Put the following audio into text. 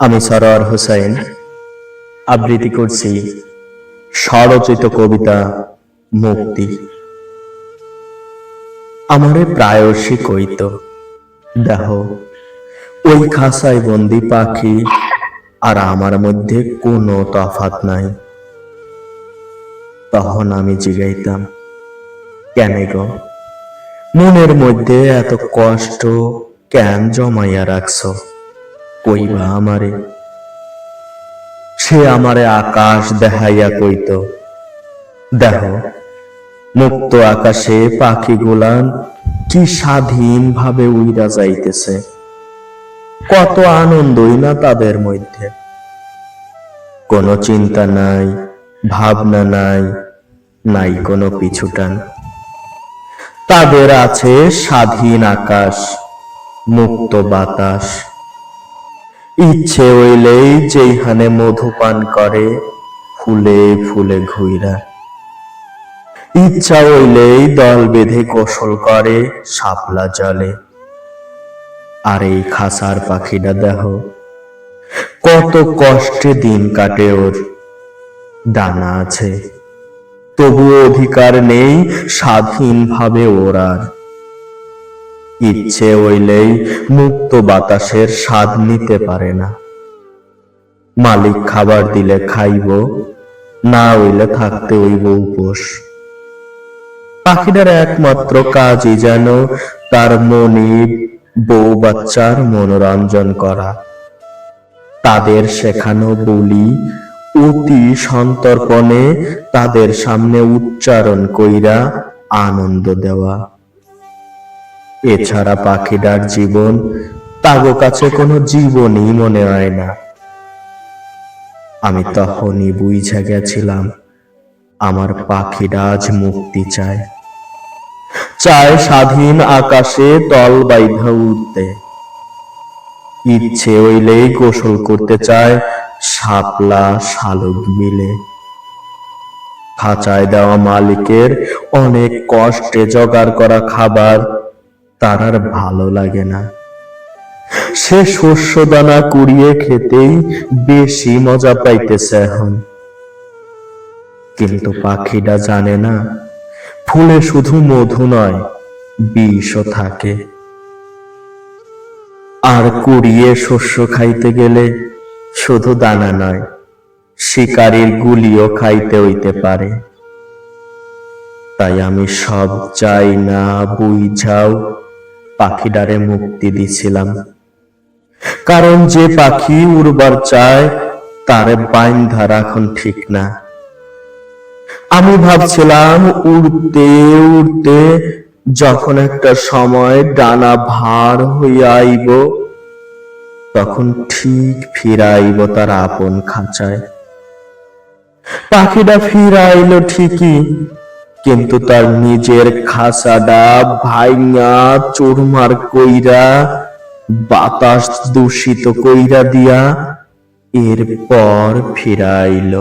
আমি সরোয়ার হোসেন আবৃত্তি করছি স্বরচিত কবিতা মুক্তি। আমারে প্রায়শই কইত, দেহ, ওই খাসায় বন্দি পাখি, আর আমার মধ্যে কোনো তফাত নাই। তখন আমি জিগাইতাম, কেন গো? মনের মধ্যে এত কষ্ট কেন জমাইয়া রাখছ? কইবা আমারে। সে আমারে আকাশ দেখাইয়া কইত, দেহ, মুক্ত আকাশে পাখিগুলান কি স্বাধীন ভাবে উইরা যাইতেছে? কত আনন্দই না তাদের মধ্যে? কোনো চিন্তা নাই, ভাবনা নাই নাই কোনো পিছুটান। তাদের আছে স্বাধীন আকাশ, মুক্ত বাতাস। ইচ্ছে হইলেই যেইখানে মধুপান করে, ফুলে ফুলে ঘুইরা। ইচ্ছা হইলেই দল বেঁধে গোসল করে, শাপলা জলে। আর এই খাসার পাখিটা দেহ, কত কষ্টে দিন কাটে ওর। ডানা আছে, তবুও অধিকার নেই স্বাধীনভাবে ওর আর। ইচ্ছে হইলেই মুক্ত বাতাসের স্বাদ নিতে পারে না। মালিক খাবার দিলে খাইব, না হইলে থাকতে হইব উপোস। পাখিটার একমাত্র কাজই যেন তার মনিব বউ বাচ্চার মনোরঞ্জন করা। তাদের শেখানো বলি অতি সন্তর্পণে তাদের সামনে উচ্চারণ কইরা আনন্দ দেওয়া। এছাড়া পাখিটার জীবন তাগো কাছে কোনো জীবনই মনে হয় না। আমি তখনই বুঝে গেছিলাম, আমার পাখিটা আজ মুক্তি চায়। চায় স্বাধীন আকাশে তল বাইধা উঠতে ইচ্ছে হইলেই গোসল করতে চায় শাপলা শালুক মিলে। খাঁচায় দেওয়া মালিকের অনেক কষ্টে জোগাড় করা খাবার তার আর ভালো লাগে না। সে শস্য দানা কুড়িয়ে খেতেই বেশি মজা পাইতেছে এখন। কিন্তু পাখিটা জানে না, ফুলে শুধু মধু নয়, বিষও থাকে। আর কুড়িয়ে শস্য খাইতে গেলে শুধু দানা নয়, শিকারীর গুলিও খাইতে হইতে পারে। তাই আমি সব চাই না, বুঝাও। পাখিটারে মুক্তি দিছিলাম। কারণ যে পাখি উড়বার চায়, তারে বাইন্ধা রাখন ঠিক না। আমি ভাবছিলাম, উড়তে উড়তে যখন একটা সময় ডানা ভার হইয়া আইব, তখন ঠিক ফিরাইব তার আপন খাঁচায়। পাখিটা ফিরাইল ঠিকই কিন্তু তার নিজের খাসাডা ভাইঙা চুরমার কইরা বাতাস দূষিত কইরা দিয়া এরপর ফিরাইল।